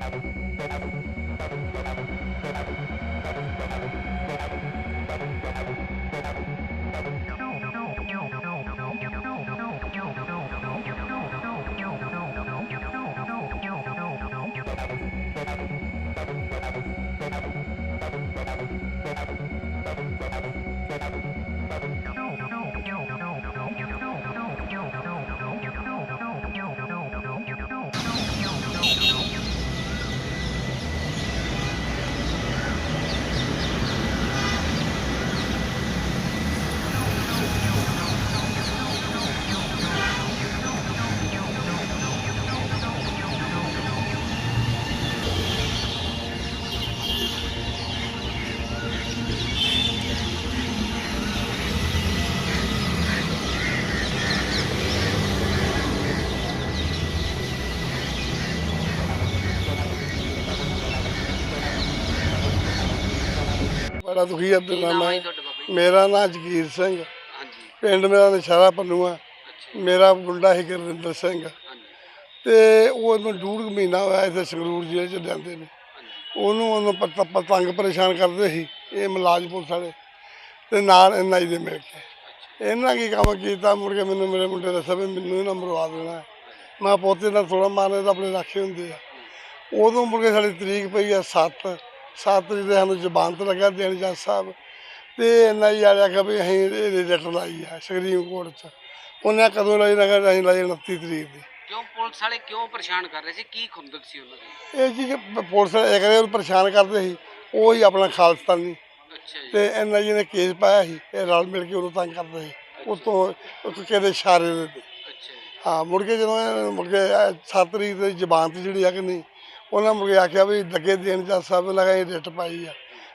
Thank you. ਬੜਾ ਦੁਖੀ ਹੈ ਕੀ ਦਿਲਾਂ ਹੈ? ਜੀ? ਮੇਰਾ ਨਾਮ ਜਗੀਰ ਸਿੰਘ। ਹਾਂਜੀ। ਪਿੰਡ ਮੇਰਾ ਨਸ਼ਹਿਰਾ ਪੰਨੂਆ ਅੱਛਾ। ਮੇਰਾ ਮੁੰਡਾ ਸੀ ਗੁਰਵਿੰਦਰ ਸਿੰਘ। ਹਾਂਜੀ। ਤੇ ਉਹ ਨੂੰ ਕੁ ਮਹੀਨਾ ਹੋਇਆ ਇੱਥੇ ਸੰਗਰੂਰ ਜ਼ਿਲ੍ਹੇ ਚ ਜਾਂਦੇ ਨੇ। ਉਹਨੂੰ ਉਹਨੂੰ ਪਤ- ਪਤੰਗ ਪਰੇਸ਼ਾਨ ਕਰਦੇ ਸੀ। ਇਹ ਮਲਾਜ ਪੁਲਿਸ ਵਾਲੇ ਤੇ ਨਾਲ ਇਹਨਾਂ ਦੇ ਮਿਲ ਕੇ। ਇਹਨਾਂ ਕੀ ਕੰਮ ਕੀਤਾ ਮੁੜ ਕੇ ਮੈਨੂੰ ਮੇਰੇ ਮੁੰਡੇ ਦੱਸਿਆ ਵੀ ਮੈਨੂੰ ਇਹਨਾਂ ਮਰਵਾ ਦੇਣਾ। ਹੈ। ਮੈਂ ਪੋਤੇ ਨਾਲ ਥੋੜਾ ਮਾਰਨੇ ਤਾਂ ਆਪਣੇ ਰਾਖੇ ਹੁੰਦੇ ਆ। ਉਦੋਂ ਮੁੜ ਕੇ ਸਾਡੀ ਤਰੀਕ ਪਈ ਆ 7 7 ਜਿਹਦੇ ਸਾਨੂੰ ਜ਼ਬਾਨ ਤੇ ਲੱਗਾ ਦੇਣ ਜੱਜ ਸਾਹਿਬ। ਤੇ ਇਹਨਾਂ ਹੀ ਆਲਿਆ ਕਿ ਵੀ ਅਸੀਂ ਇਹਦੀ ਰਿਟ ਲਾਈ ਆ ਸੁਪਰੀਮ ਕੋਰਟ 'ਚ। ਉਹਨੇ ਕਦੋਂ ਲਾਈ? ਨਾ ਕਹਿੰਦਾ ਅਸੀਂ ਲਾਈ 29 ਤਰੀਕ ਦੀ। ਕਿਉਂ ਪੁਲਿਸ ਵਾਲੇ ਕਿਉਂ ਪਰੇਸ਼ਾਨ ਕਰ ਰਹੇ ਸੀ? ਕੀ ਖੁੰਦਕ ਸੀ ਉਹਨਾਂ ਦੀ? ਇਹ ਜੀ ਕਿ ਪੁਲਿਸ ਇੱਕ ਵਾਰ ਉਹਨੂੰ ਪਰੇਸ਼ਾਨ ਕਰਦੇ ਸੀ ਉਹ ਹੀ ਆਪਣਾ ਖਾਲਸਤਾਨੀ। ਤੇ ਇਹਨਾਂ ਜੀ ਨੇ ਕੇਸ ਪਾਇਆ ਸੀ ਇਹ ਰਲ ਮਿਲ ਕੇ ਉਹਨੂੰ ਤੰਗ ਕਰਦੇ ਸੀ। ਉਤੋਂ ਕਿਹਦੇ ਇਸ਼ਾਰੇ ਦੇ ਹਾਂ ਮੁੜ ਕੇ ਜਦੋਂ ਮੁੜ ਕੇ 7 ਤਰੀਕ ਦੀ ਜ਼ਬਾਨ ਤੇ ਜਿਹੜੀ ਆ ਕਿ ਨਹੀਂ ਉਹਨਾਂ ਮੁੜ ਕੇ ਆਖਿਆ ਵੀ ਲੱਗੇ ਦੇਣ ਜੱਜ ਸਾਹਿਬ ਲਗਾ ਇਹ ਰਿਟ ਪਾਈ ਆ।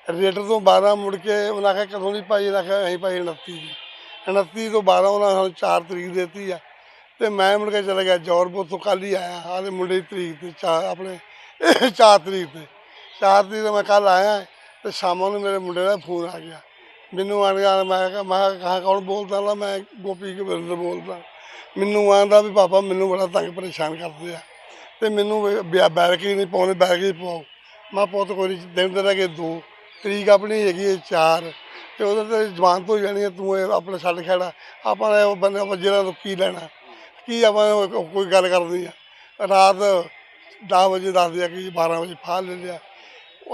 ਰਿਟ ਤੋਂ 12 ਮੁੜ ਕੇ ਉਹਨਾਂ ਆਖਿਆ ਕਦੋਂ ਨਹੀਂ ਪਾਈ ਇਹਨਾਂ ਆਖਿਆ ਅਸੀਂ ਪਾਈ 29 ਦੀ। 29 ਤੋਂ 12 ਉਹਨਾਂ ਸਾਨੂੰ 4 ਤਰੀਕ ਦਿੱਤੀ ਆ। ਤੇ ਮੈਂ ਮੁੜ ਕੇ ਚਲਾ ਗਿਆ ਜੌਰਪੁਰ ਤੋਂ ਕੱਲ ਹੀ ਆਇਆ। ਹਾਲੇ ਮੁੰਡੇ ਦੀ ਤਰੀਕ ਤੇ ਚਾਰ ਆਪਣੇ 4 ਤਰੀਕ ਤੇ। 4 ਤਰੀਕ ਤੇ ਮੈਂ ਕੱਲ ਆਇਆ ਤੇ ਸ਼ਾਮਾਂ ਨੂੰ ਮੇਰੇ ਮੁੰਡੇ ਦਾ ਫੋਨ ਆ ਗਿਆ। ਮੈਨੂੰ ਆਣ ਗਿਆ ਮੈਂ ਕਿਹਾ ਮੈਂ ਕਿਹਾ ਕੌਣ ਬੋਲਦਾ ਲਾ ਮੈਂ ਗੋਪੀ ਗੋਬਿੰਦਰ ਬੋਲਦਾ। ਮੈਨੂੰ ਆਂਦਾ ਵੀ ਪਾਪਾ, ਮੈਨੂੰ ਬੜਾ ਤੰਗ ਪਰੇਸ਼ਾਨ ਕਰਦੇ ਆ। ਤੇ ਮੈਨੂੰ ਬੈਰਕ ਹੀ ਨਹੀਂ ਪਾਉਣੇ ਬੈਰਕ ਹੀ ਪਵਾਓ ਮੈਂ ਪੁੱਤ ਕੋਈ ਨਹੀਂ, ਦਿਨ ਦੇ ਰਹਿ ਗਏ ਦੋ ਤਰੀਕ ਆਪਣੀ ਹੈਗੀ ਹੈ ਚਾਰ ਤੇ ਉਹਦੇ ਤੇ ਜ਼ਬਾਨ ਤੋਂ ਜਾਣੀ ਹੈ ਤੂੰ ਇਹ ਆਪਣੇ ਛੱਡ ਖੜਾ। ਆਪਾਂ ਨੇ ਉਹ ਬੰਦੇ ਆਪਾਂ ਜਿਹੜਾ ਤੋਂ ਕੀ ਲੈਣਾ? ਕੀ ਆਪਾਂ ਨੇ ਕੋਈ ਗੱਲ ਕਰਨੀ ਆ? ਰਾਤ 10 ਵਜੇ ਦੱਸਦੇ ਆ ਕਿ 12 ਵਜੇ ਫਾਹ ਲੈ ਲਿਆ।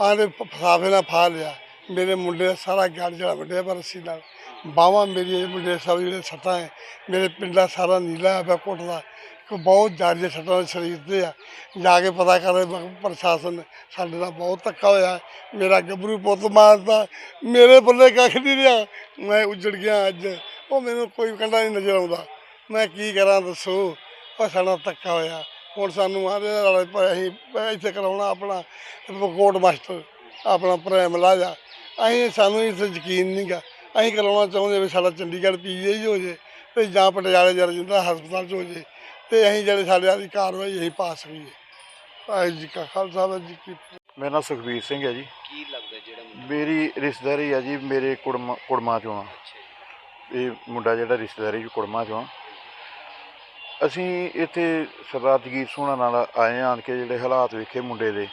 ਆਂਦੇ ਫਸਾਫੇ ਨਾਲ ਫਾਹ ਲਿਆ। ਮੇਰੇ ਮੁੰਡੇ ਦਾ ਸਾਰਾ ਗੜ ਜਿਹੜਾ ਵੱਡਿਆ ਪਰ ਰੱਸੀ ਨਾਲ। ਬਾਹਾਂ ਮੇਰੀਆਂ ਮੁੰਡੇ ਸਭ ਜਿਹੜੇ ਸੱਟਾਂ ਹੈ ਮੇਰੇ ਪਿੰਡਾ ਸਾਰਾ ਨੀਲਾ ਹੋਇਆ ਪਿਆ ਕੁੱਟਦਾ ਕਿ ਬਹੁਤ ਜ਼ਿਆਦਾ ਸੱਟਾਂ ਸਰੀਰ ਤੇ ਆ। ਜਾ ਕੇ ਪਤਾ ਕਰੇ ਪ੍ਰਸ਼ਾਸਨ, ਸਾਡੇ ਨਾਲ ਬਹੁਤ ਧੱਕਾ ਹੋਇਆ। ਮੇਰਾ ਗੱਭਰੂ ਪੁੱਤ ਮਾਰਦਾ, ਮੇਰੇ ਬੱਲੇ ਕੱਖ ਨਹੀਂ ਰਿਹਾ। ਮੈਂ ਉੱਜੜ ਗਿਆ ਅੱਜ। ਉਹ ਮੈਨੂੰ ਕੋਈ ਕੰਡਾ ਨਹੀਂ ਨਜ਼ਰ ਆਉਂਦਾ। ਮੈਂ ਕੀ ਕਰਾਂ ਦੱਸੋ? ਉਹ ਸਾਡਾ ਧੱਕਾ ਹੋਇਆ। ਹੁਣ ਸਾਨੂੰ ਆਦੇ ਨਾਲ ਅਸੀਂ ਇੱਥੇ ਕਰਾਉਣਾ ਆਪਣਾ ਕੋਟ ਮਾਸਟਰ, ਆਪਣਾ ਪ੍ਰੇਮ ਲਾਜਾ। ਅਸੀਂ ਸਾਨੂੰ ਇਸ ਯਕੀਨ ਨਹੀਂਗਾ ਅਸੀਂ ਕਰਾਉਣਾ ਚਾਹੁੰਦੇ ਵੀ ਸਾਡਾ ਚੰਡੀਗੜ੍ਹ ਪੀਜੀ ਹੀ ਹੋ ਜੇ ਤੇ ਜਾਂ ਪਟਿਆਲੇ ਜਰ ਜਿੰਦਾ ਹਸਪਤਾਲ 'ਚ ਹੋ ਜੇ। ਤੇ ਅਸੀਂ ਜਿਹੜੇ ਸਾਡੇ ਵਾਲੀ ਕਾਰਵਾਈ ਅਸੀਂ ਪਾ ਸਕੀਏ ਵਾਹਿਗੁਰੂ ਜੀ ਕਾ ਖਾਲਸਾ ਵਾਹਿਗੁਰੂ ਜੀ ਕੀ ਫਤਿਹ। ਮੇਰਾ ਨਾਮ ਸੁਖਬੀਰ ਸਿੰਘ ਹੈ ਜੀ। ਕੀ ਲੱਗਦਾ ਜਿਹੜਾ ਮੁੰਡਾ? ਮੇਰੀ ਰਿਸ਼ਤੇਦਾਰੀ ਹੈ ਜੀ ਮੇਰੇ ਕੁੜਮਾ ਕੁੜਮਾ ਚੋਂ ਆ। ਅੱਛਾ ਜੀ। ਇਹ ਮੁੰਡਾ ਜਿਹੜਾ ਰਿਸ਼ਤੇਦਾਰੀ ਚ ਕੁੜਮਾ ਚੋਂ ਆ। ਅਸੀਂ ਇੱਥੇ ਸਰਦਾਰ ਜਗੀਰ ਸੋਹਣਾ ਨਾਲ ਆਏ ਆਣ ਕੇ ਜਿਹੜੇ ਹਾਲਾਤ ਵੇਖੇ ਮੁੰਡੇ ਦੇ।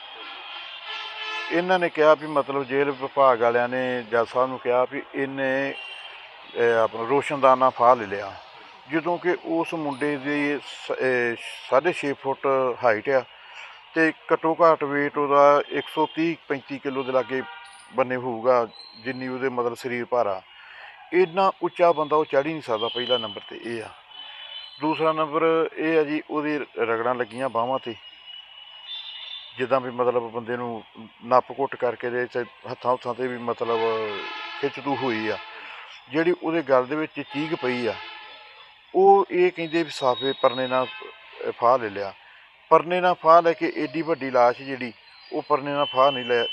ਇਹਨਾਂ ਨੇ ਕਿਹਾ ਵੀ ਮਤਲਬ ਜੇਲ੍ਹ ਵਿਭਾਗ ਵਾਲਿਆਂ ਨੇ ਜੱਜ ਸਾਹਿਬ ਨੂੰ ਕਿਹਾ ਵੀ ਇਹਨੇ ਇਹ ਆਪਣਾ ਰੋਸ਼ਨਦਾਨਾ ਫਾਹ ਲੈ ਲਿਆ। ਜਦੋਂ ਕਿ ਉਸ ਮੁੰਡੇ ਦੀ 6.5 ਫੁੱਟ ਹਾਈਟ ਆ ਤੇ ਘੱਟੋ ਘੱਟ weight ਉਹਦਾ 130 35 ਕਿਲੋ ਦੇ ਲਾਗੇ ਬੰਨੇ ਹੋਊਗਾ, ਜਿੰਨੀ ਉਹਦੇ ਮਤਲਬ ਸਰੀਰ ਭਾਰਾ ਇੰਨਾ ਉੱਚਾ ਬੰਦਾ ਉਹ ਚੜ੍ਹ ਹੀ ਨਹੀਂ ਸਕਦਾ ਪਹਿਲਾ ਨੰਬਰ ਤੇ, ਇਹ ਆ। ਦੂਸਰਾ ਨੰਬਰ ਇਹ ਆ ਜੀ, ਉਹਦੀ ਰਗੜਾਂ ਲੱਗੀਆਂ ਬਾਹਾਂ ਤੇ। ਜਿੱਦਾਂ ਵੀ ਮਤਲਬ ਬੰਦੇ ਨੂੰ ਨੱਪ ਘੁੱਟ ਕਰਕੇ ਦੇ ਚ ਹੱਥਾਂ ਹੁੱਥਾਂ ਤੇ ਵੀ ਮਤਲਬ ਖਿੱਚਤੂ ਹੋਈ ਆ। ਜਿਹੜੀ ਉਹਦੇ ਗਲ ਦੇ ਵਿੱਚ ਚੀਕ ਪਈ ਆ ਉਹ ਇਹ ਕਹਿੰਦੇ ਵੀ ਸਾਫੇ ਪਰਨੇ ਨਾਲ ਫਾਹ ਲੈ ਲਿਆ। ਪਰਨੇ ਨਾਲ ਫਾਹ ਲੈ ਕੇ ਏਡੀ ਵੱਡੀ ਲਾਸ਼ ਜਿਹੜੀ, ਉਹ ਪਰਨੇ ਨਾਲ ਫਾਹ ਨਹੀਂ ਲੈ,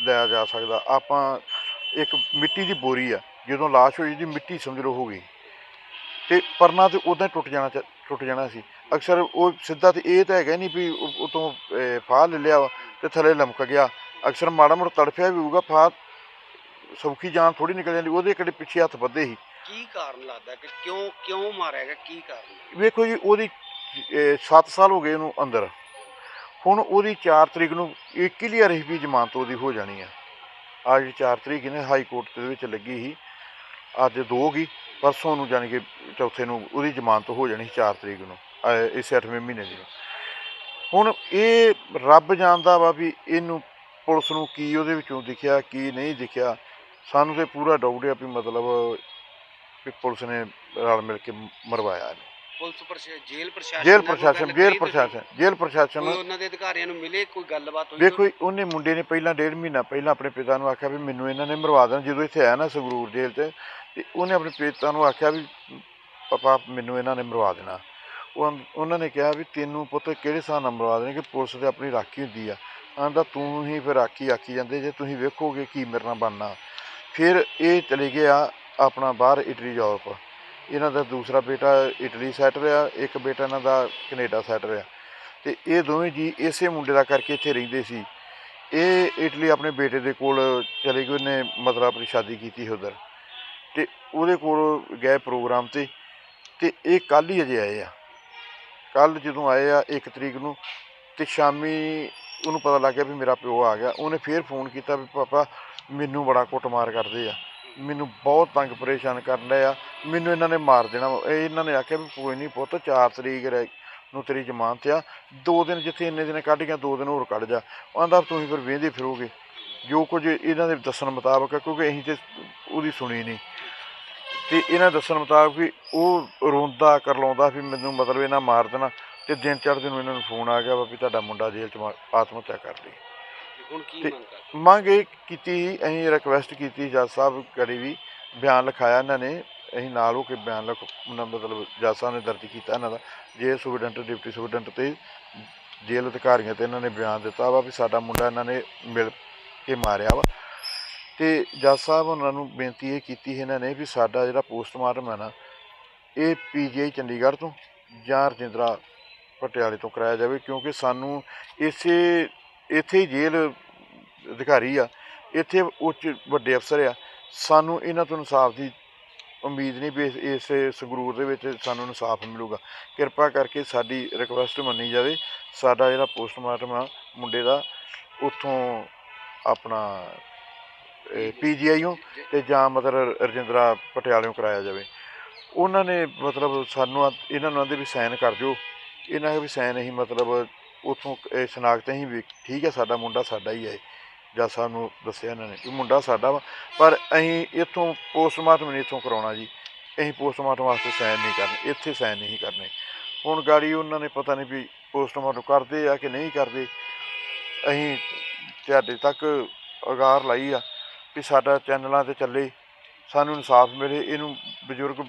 ਲਿਆ ਜਾ ਸਕਦਾ। ਆਪਾਂ ਇੱਕ ਮਿੱਟੀ ਦੀ ਬੋਰੀ ਆ, ਜਦੋਂ ਲਾਸ਼ ਹੋਈ ਦੀ ਮਿੱਟੀ ਸਮਝ ਲਓ ਹੋ ਗਈ। ਤੇ ਪਰਨਾ ਤੇ ਉਦਾਂ ਟੁੱਟ ਜਾਣਾ ਚ- ਟੁੱਟ ਜਾਣਾ ਸੀ। ਅਕਸਰ ਉਹ ਸਿੱਧਾ ਤੇ ਇਹ ਤਾਂ ਹੈਗਾ ਨਹੀਂ ਵੀ ਉਹ- ਉਤੋਂ ਫਾਹ ਲੈ ਲਿਆ ਵਾ ਤੇ ਥੱਲੇ ਲਮਕ ਗਿਆ। ਅਕਸਰ ਮਾੜਾ ਮੋੜਾ ਤੜਫਿਆ ਵੀ ਹੋਊਗਾ, ਫਾਹ ਸੌਖੀ ਜਾਨ ਥੋੜੀ ਨਿਕਲ ਜਾਂਦੀ, ਉਹਦੇ ਕਿਹੜੇ ਪਿੱਛੇ ਹੱਥ ਵੱਧੇ ਸੀ। ਕੀ ਕਾਰਨ ਲੱਗਦਾ ਕਿ ਕਿਉਂ ਕਿਉਂ ਮਾਰਿਆ ਗਿਆ, ਕੀ ਕਾਰਨ? ਵੇਖੋ ਜੀ, ਉਹਦੀ 7 ਸਾਲ ਹੋ ਗਏ ਉਹਨੂੰ ਅੰਦਰ। ਹੁਣ ਉਹਦੀ 4 ਤਰੀਕ ਨੂੰ ਇਹ ਕਲੀਅਰ ਹੀ ਵੀ ਜ਼ਮਾਨਤ ਉਹਦੀ ਹੋ ਜਾਣੀ ਆ। ਅੱਜ 4 ਤਰੀਕ ਨੇ ਹਾਈ ਕੋਰਟ ਦੇ ਵਿੱਚ ਲੱਗੀ ਸੀ। ਅੱਜ ਦੋ ਗਈ, ਪਰਸੋਂ ਨੂੰ ਜਾਣੀ ਕਿ ਚੌਥੇ ਨੂੰ ਉਹਦੀ ਜ਼ਮਾਨਤ ਹੋ ਜਾਣੀ ਸੀ 4 ਤਰੀਕ ਨੂੰ, ਅਹ, ਇਸੇ 8ਵੇਂ ਮਹੀਨੇ ਦੀ। ਹੁਣ ਇਹ ਰੱਬ ਜਾਣਦਾ ਵਾ ਵੀ ਇਹਨੂੰ ਪੁਲਿਸ ਨੂੰ ਕੀ ਉਹਦੇ ਵਿੱਚੋਂ ਦਿਖਿਆ, ਕੀ ਨਹੀਂ ਦਿਖਿਆ। ਸਾਨੂੰ ਤੇ ਪੂਰਾ ਡਾਊਟ ਆ ਵੀ ਮਤਲਬ ਵੀ ਪੁਲਿਸ ਨੇ ਰਲ ਮਿਲ ਕੇ ਮਰਵਾਇਆ ਇਹਨੂੰ। ਪੁਲਿਸ ਪ੍ਰਸ਼ਾਸਨ ਜੇਲ੍ਹ ਪ੍ਰਸ਼ਾਸਨ ਜੇਲ੍ਹ ਪ੍ਰਸ਼ਾਸਨ ਜੇਲ੍ਹ? ਪ੍ਰਸ਼ਾਸਨ ਜੇਲ੍ਹ ਪ੍ਰਸ਼ਾਸਨ ਕੋਈ ਉਹਨਾਂ ਦੇ ਅਧਿਕਾਰੀਆਂ ਨੂੰ ਮਿਲੇ ਕੋਈ ਗੱਲਬਾਤ ਹੋਈ ਜੀ, ਉਹਨੇ ਮੁੰਡੇ ਨੇ ਪਹਿਲਾਂ ਡੇਢ ਮਹੀਨਾ ਪਹਿਲਾਂ ਆਪਣੇ ਪਿਤਾ ਨੂੰ ਆਖਿਆ ਵੀ ਮੈਨੂੰ ਇਹਨਾਂ ਨੇ ਮਰਵਾ ਦੇਣਾ ਜਦੋਂ ਇੱਥੇ ਆਇਆ ਨਾ ਸੰਗਰੂਰ ਜੇਲ੍ਹ 'ਚ ਤੇ ਉਹਨੇ ਆਪਣੇ ਪਿਤਾ ਨੂੰ ਆਖਿਆ ਵੀ ਪਾਪਾ ਮੈਨੂੰ ਇਹਨਾਂ ਨੇ ਮਰਵਾ ਦੇਣਾ ਉਹ ਉਹਨਾਂ ਨੇ ਕਿਹਾ ਵੀ ਤੈਨੂੰ ਪੁੱਤ ਕਿਹੜੇ ਹਿਸਾਬ ਨਾਲ ਮਰਵਾ ਦੇਣਗੇ ਪੁਲਿਸ ਤੇ ਆਪਣੀ ਰਾਖੀ ਹੁੰਦੀ ਆ ਆਂਦਾ ਤੂੰ ਹੀ ਫਿਰ ਰਾਖੀ ਆਖੀ ਜਾਂਦੇ ਜੇ ਤੁਸੀਂ ਵੇਖੋਗੇ ਕੀ ਮੇਰੇ ਨਾਲ ਬਣਨਾ ਫਿਰ ਇਹ ਚਲੇ ਗਿਆ ਆਪਣਾ ਬਾਹਰ ਇਟਲੀ ਯੂਰਪ ਇਹਨਾਂ ਦਾ ਦੂਸਰਾ ਬੇਟਾ ਇਟਲੀ ਸੈਟ ਰਿਹਾ, ਇੱਕ ਬੇਟਾ ਇਹਨਾਂ ਦਾ ਕੈਨੇਡਾ ਸੈਟ ਰਿਹਾ। ਤੇ ਇਹ ਦੋਵੇਂ ਜੀ ਇਸੇ ਮੁੰਡੇ ਦਾ ਕਰਕੇ ਇੱਥੇ ਰਹਿੰਦੇ ਸੀ। ਇਹ ਇਟਲੀ ਆਪਣੇ ਬੇਟੇ ਦੇ ਕੋਲ ਚਲੇ ਗਏ, ਉਹਨੇ ਮਤਲਬ ਆਪਣੀ ਸ਼ਾਦੀ ਕੀਤੀ ਉਧਰ। ਤੇ ਉਹਦੇ ਕੋਲ ਗਏ ਪ੍ਰੋਗਰਾਮ ਤੇ ਤੇ ਇਹ ਕੱਲ ਹੀ ਅਜੇ ਆਏ ਆ। ਕੱਲ ਜਦੋਂ ਆਏ ਆ 1 ਤਰੀਕ ਨੂੰ, ਤੇ ਸ਼ਾਮੀ ਉਹਨੂੰ ਪਤਾ ਲੱਗ ਗਿਆ ਵੀ ਮੇਰਾ ਪਿਓ ਆ ਗਿਆ। ਉਹਨੇ ਫੇਰ ਫੋਨ ਕੀਤਾ ਵੀ ਪਾਪਾ, ਮੈਨੂੰ ਬੜਾ ਕੁੱਟਮਾਰ ਕਰਦੇ ਆ। ਮੈਨੂੰ ਬਹੁਤ ਤੰਗ ਪਰੇਸ਼ਾਨ ਕਰਨ ਡਏ ਆ। ਮੈਨੂੰ ਇਹਨਾਂ ਨੇ ਮਾਰ ਦੇਣਾ ਇਹ ਇਹਨਾਂ ਨੇ ਆਖਿਆ ਵੀ ਕੋਈ ਨਹੀਂ ਪੁੱਤ 4 ਤਰੀਕ ਰਹਿ- ਨੂੰ ਤੇਰੀ ਜ਼ਮਾਨਤ ਆ। ਦੋ ਦਿਨ ਜਿੱਥੇ ਇੰਨੇ ਦਿਨ ਕੱਢ ਗਿਆ ਦੋ ਦਿਨ ਹੋਰ ਕੱਢ ਜਾ। ਆਂਦਾ ਤੁਸੀਂ ਫਿਰ ਵੇਂਦੇ ਫਿਰੋਗੇ। ਜੋ ਕੁਝ ਇਹਨਾਂ ਦੇ ਦੱਸਣ ਮੁਤਾਬਕ ਆ, ਕਿਉਂਕਿ ਅਸੀਂ ਤੇ ਉਹਦੀ ਸੁਣੀ ਨਹੀਂ ਤੇ ਇਹਨਾਂ ਦੱਸਣ ਮੁਤਾਬਕ ਵੀ ਉਹ ਰੋਂਦਾ ਕਰਲਾਉਂਦਾ ਵੀ ਮੈਨੂੰ ਮਤਲਬ ਇਹਨਾਂ ਮਾਰ ਦੇਣਾ। ਤੇ ਦਿਨ ਚੜ੍ਹਦੇ ਨੂੰ ਇਹਨਾਂ ਨੂੰ ਫੋਨ ਆ ਗਿਆ ਵਾ ਵੀ ਤੁਹਾਡਾ ਮੁੰਡਾ ਜੇਲ੍ਹ ਚ ਮਾ- ਆਤਮ ਹੱਤਿਆ ਕਰ ਲਈ। ਹੁਣ ਕੀ ਮੰਗ ਇਹ ਕੀਤੀ ਅਸੀਂ ਰਿਕਵੈਸਟ ਕੀਤੀ ਜੱਜ ਸਾਹਿਬ ਕਰੀ ਵੀ ਬਿਆਨ ਲਿਖਾਇਆ ਇਹਨਾਂ ਨੇ ਅਸੀਂ ਨਾਲ ਹੋ ਕੇ ਬਿਆਨ ਲਿਖ ਉਹਨਾਂ ਮਤਲਬ ਜੱਜ ਸਾਹਿਬ ਨੇ ਦਰਜ ਕੀਤਾ ਇਹਨਾਂ ਦਾ। ਜੇ ਸੁਪਰਡੈਂਟ ਡਿਪਟੀ ਸੁਪਰਡੈਂਟ ਤੇ ਜੇਲ੍ਹ ਅਧਿਕਾਰੀਆਂ ਤੇ ਇਹਨਾਂ ਨੇ ਬਿਆਨ ਦਿੱਤਾ ਵਾ ਵੀ ਸਾਡਾ ਮੁੰਡਾ ਇਹਨਾਂ ਨੇ ਮਿਲ ਕੇ ਮਾਰਿਆ ਵਾ। ਤੇ ਜੱਜ ਸਾਹਿਬ ਉਹਨਾਂ ਨੂੰ ਬੇਨਤੀ ਇਹ ਕੀਤੀ ਸੀ ਇਹਨਾਂ ਨੇ ਵੀ ਸਾਡਾ ਜਿਹੜਾ ਪੋਸਟਮਾਰਟਮ ਹੈ ਨਾ ਇਹ ਪੀਜੀਆਈ ਚੰਡੀਗੜ੍ਹ ਤੋਂ ਜਾਂ ਰਜਿੰਦਰਾ ਪਟਿਆਲੇ ਤੋਂ ਕਰਾਇਆ ਜਾਵੇ ਕਿਉਂਕਿ ਸਾਨੂੰ ਇਸੇ ਇੱਥੇ ਹੀ ਜੇਲ੍ਹ ਅਧਿਕਾਰੀ ਆ ਇੱਥੇ ਉੱਚ ਵੱਡੇ ਅਫਸਰ ਆ ਸਾਨੂੰ ਇਹਨਾਂ ਤੋਂ ਇਨਸਾਫ ਦੀ ਉਮੀਦ ਨਹੀਂ ਵੀ ਇਸ- ਸੰਗਰੂਰ ਦੇ ਵਿੱਚ ਸਾਨੂੰ ਇਨਸਾਫ ਮਿਲੂਗਾ। ਕਿਰਪਾ ਕਰਕੇ ਸਾਡੀ ਰਿਕੁਐਸਟ ਮੰਨੀ ਜਾਵੇ। ਸਾਡਾ ਜਿਹੜਾ ਪੋਸਟਮਾਰਟਮ ਆ ਮੁੰਡੇ ਦਾ ਉੱਥੋਂ ਆਪਣਾ ਪੀਜੀਆਈਓ ਤੇ ਜਾਂ ਮਤਲਬ ਰਜਿੰਦਰਾ ਪਟਿਆਲਿਓਂ ਕਰਾਇਆ ਜਾਵੇ। ਉਹਨਾਂ ਨੇ ਮਤਲਬ ਸਾਨੂੰ ਇਹਨਾਂ ਨੂੰ ਆਂਦੇ ਵੀ ਸਾਈਨ ਕਰ ਦਿਓ। ਇਹਨਾਂ ਦੇ ਵੀ ਸਾਈਨ ਅਸੀਂ ਮਤਲਬ ਉੱਥੋਂ ਸ਼ਨਾਖਤ ਅਸੀਂ ਵੀ ਠੀਕ ਹੈ ਸਾਡਾ ਮੁੰਡਾ ਸਾਡਾ ਹੀ ਹੈ ਜਾਂ ਸਾਨੂੰ ਦੱਸਿਆ ਇਹਨਾਂ ਨੇ ਕਿ ਮੁੰਡਾ ਸਾਡਾ ਵਾ, ਪਰ ਅਸੀਂ ਇੱਥੋਂ ਪੋਸਟਮਾਰਟਮ ਨਹੀਂ ਇੱਥੋਂ ਕਰਾਉਣਾ ਜੀ। ਅਸੀਂ ਪੋਸਟਮਾਰਟਮ ਵਾਸਤੇ ਸਾਈਨ ਨਹੀਂ ਕਰਨੇ, ਇੱਥੇ ਸਾਈਨ ਨਹੀਂ ਕਰਨੇ। ਹੁਣ ਗਾੜੀ ਉਹਨਾਂ ਨੇ ਪਤਾ ਨਹੀਂ ਵੀ ਪੋਸਟਮਾਰਟਮ ਕਰਦੇ ਆ ਕਿ ਨਹੀਂ ਕਰਦੇ। ਅਸੀਂ ਤੁਹਾਡੇ ਤੱਕ ਅਗਾਰ ਲਾਈ ਆ ਵੀ ਸਾਡਾ ਚੈਨਲਾਂ ਤੇ ਚੱਲੇ, ਸਾਨੂੰ ਇਨਸਾਫ ਮਿਲੇ। ਇਹਨੂੰ ਬਜ਼ੁਰਗ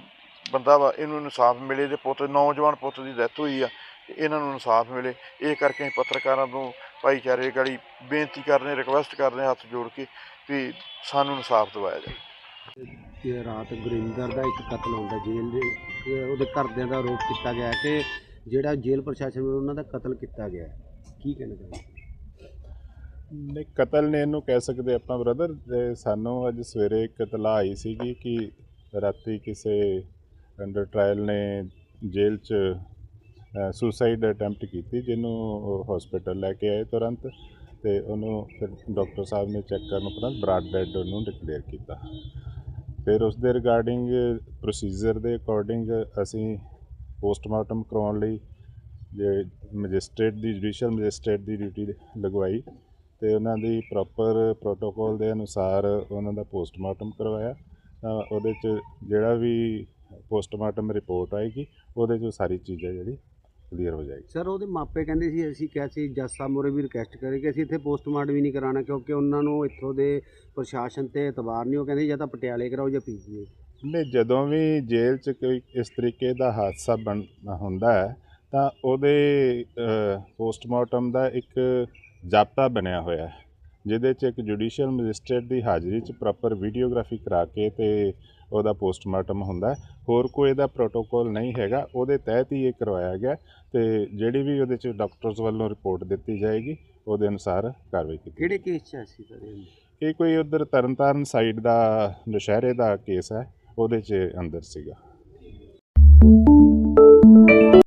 ਬੰਦਾ ਵਾ, ਇਹਨੂੰ ਇਨਸਾਫ ਮਿਲੇ ਤੇ ਪੁੱਤ, ਨੌਜਵਾਨ ਪੁੱਤ ਦੀ ਡੈਥ ਹੋਈ ਆ ਇਹਨਾਂ ਨੂੰ ਇਨਸਾਫ ਮਿਲੇ। ਇਹ ਕਰਕੇ ਪੱਤਰਕਾਰਾਂ ਨੂੰ ਭਾਈਚਾਰੇ ਗਾੜੀ ਬੇਨਤੀ ਕਰਨੇ ਰਿਕਵੈਸਟ ਕਰਦੇ ਹੱਥ ਜੋੜ ਕੇ ਵੀ ਸਾਨੂੰ ਇਨਸਾਫ ਦਿਵਾਇਆ ਜਾਵੇ। ਕਿ ਰਾਤ ਗੁਰਿੰਦਰ ਦਾ ਇੱਕ ਕਤਲ ਹੁੰਦਾ ਜੇਲ੍ਹ ਦੇ ਉਹਦੇ ਘਰਦਿਆਂ ਦਾ ਆਰੋਪ ਕੀਤਾ ਗਿਆ ਕਿ ਜਿਹੜਾ ਜੇਲ੍ਹ ਪ੍ਰਸ਼ਾਸਨ ਵੱਲੋਂ ਉਹਨਾਂ ਦਾ ਕਤਲ ਕੀਤਾ ਗਿਆ ਕੀ ਕਹਿਣਾ ਚਾਹੁੰਦੇ ਨਹੀਂ ਕਤਲ ਨੇ ਇਹਨੂੰ ਕਹਿ ਸਕਦੇ ਆਪਾਂ ਬ੍ਰਦਰ ਸਾਨੂੰ ਅੱਜ ਸਵੇਰੇ ਇੱਕ ਇਤਲਾਹ ਆਈ ਸੀਗੀ ਕਿ ਰਾਤੀ ਕਿਸੇ ਅੰਡਰ ਟ੍ਰਾਇਲ ਨੇ ਜੇਲ੍ਹ 'ਚ ਸੁਸਾਈਡ ਅਟੈਂਪਟ ਕੀਤੀ, ਜਿਹਨੂੰ ਹਸਪੀਟਲ ਲੈ ਕੇ ਆਏ ਤੁਰੰਤ ਤੇ ਉਹਨੂੰ ਫਿਰ ਡਾਕਟਰ ਸਾਹਿਬ ਨੇ ਚੈੱਕ ਕਰਨ ਉਪਰੰਤ ਬਰਾਡ ਡੈਡ ਉਹਨੂੰ ਡਿਕਲੇਅਰ ਕੀਤਾ। ਫਿਰ ਉਸ ਦੇ ਰਿਗਾਰਡਿੰਗ ਪ੍ਰੋਸੀਜਰ ਦੇ ਅਕੋਰਡਿੰਗ ਅਸੀਂ ਪੋਸਟਮਾਰਟਮ ਕਰਵਾਉਣ ਲਈ ਜੇ ਮੈਜਿਸਟ੍ਰੇਟ ਦੀ ਜੁਡੀਸ਼ੀਅਲ ਮੈਜਿਸਟ੍ਰੇਟ ਦੀ ਡਿਊਟੀ ਲਗਵਾਈ ਤੇ ਉਹਨਾਂ ਦੀ ਪ੍ਰੋਪਰ ਪ੍ਰੋਟੋਕੋਲ ਦੇ ਅਨੁਸਾਰ ਉਹਨਾਂ ਦਾ ਪੋਸਟਮਾਰਟਮ ਕਰਵਾਇਆ। ਤਾਂ ਉਹਦੇ ਚ ਜਿਹੜਾ ਵੀ ਪੋਸਟਮਾਰਟਮ ਰਿਪੋਰਟ ਆਏਗੀ, ਉਹਦੇ ਚ ਸਾਰੀ ਚੀਜ਼ਾਂ ਜਿਹੜੀ ਕਲੀਅਰ ਹੋ ਜਾਏਗੀ। ਸਰ ਉਹਦੇ ਮਾਪੇ ਕਹਿੰਦੇ ਸੀ ਅਸੀਂ ਕਿਹਾ ਸੀ ਜੱਜ ਸਾਹਿਬ ਮੋਰੇ ਵੀ ਰਿਕੁਐਸਟ ਕਰੇ ਕਿ ਅਸੀਂ ਇੱਥੇ ਪੋਸਟਮਾਰਟਮ ਵੀ ਨਹੀਂ ਕਰਾਉਣਾ ਕਿਉਂਕਿ ਉਹਨਾਂ ਨੂੰ ਇੱਥੋਂ ਦੇ ਪ੍ਰਸ਼ਾਸਨ ਤੇ ਇਤਬਾਰ ਨਹੀਂ ਉਹ ਕਹਿੰਦੇ ਜਾਂ ਤਾਂ ਪਟਿਆਲੇ ਕਰਾਓ ਜਾਂ ਪੀਜੀਏ। ਨਹੀਂ ਜਦੋਂ ਵੀ ਜੇਲ੍ਹ 'ਚ ਕੋਈ ਇਸ ਤਰੀਕੇ ਦਾ ਹਾਦਸਾ ਬਣ ਹੁੰਦਾ ਹੈ ਤਾਂ ਉਹਦੇ ਪੋਸਟਮਾਰਟਮ ਦਾ ਇੱਕ ਜਾਬਤਾ ਬਣਿਆ ਹੋਇਆ ਹੈ। ਜਿਹਦੇ 'ਚ ਇੱਕ ਜੁਡੀਸ਼ੀਅਲ ਮੈਜਿਸਟ੍ਰੇਟ ਦੀ ਹਾਜ਼ਰੀ 'ਚ ਪ੍ਰੋਪਰ ਵੀਡੀਓਗ੍ਰਾਫੀ ਕਰਾ ਕੇ ਤੇ ਉਹਦਾ ਪੋਸਟਮਾਰਟਮ ਹੁੰਦਾ। ਹੋਰ ਕੋਈ ਇਹਦਾ ਪ੍ਰੋਟੋਕੋਲ ਨਹੀਂ ਹੈਗਾ ਉਹਦੇ ਤਹਿਤ ਹੀ ਇਹ ਕਰਵਾਇਆ ਗਿਆ ਤੇ ਜਿਹੜੀ ਵੀ ਉਹਦੇ 'ਚ ਡਾਕਟਰਸ ਵੱਲੋਂ ਰਿਪੋਰਟ ਦਿੱਤੀ ਜਾਏਗੀ ਉਹਦੇ ਅਨੁਸਾਰ ਕਾਰਵਾਈ ਕੀਤੀ ਕਿਹੜੇ ਕੇਸ 'ਚ ਸੀ ਇਹ ਕੋਈ ਉਧਰ ਤਰਨਤਾਰਨ ਸਾਈਡ ਦਾ ਦੁਸ਼ਹਿਰੇ ਦਾ ਕੇਸ ਹੈ ਉਹਦੇ 'ਚ ਅੰਦਰ ਸੀਗਾ।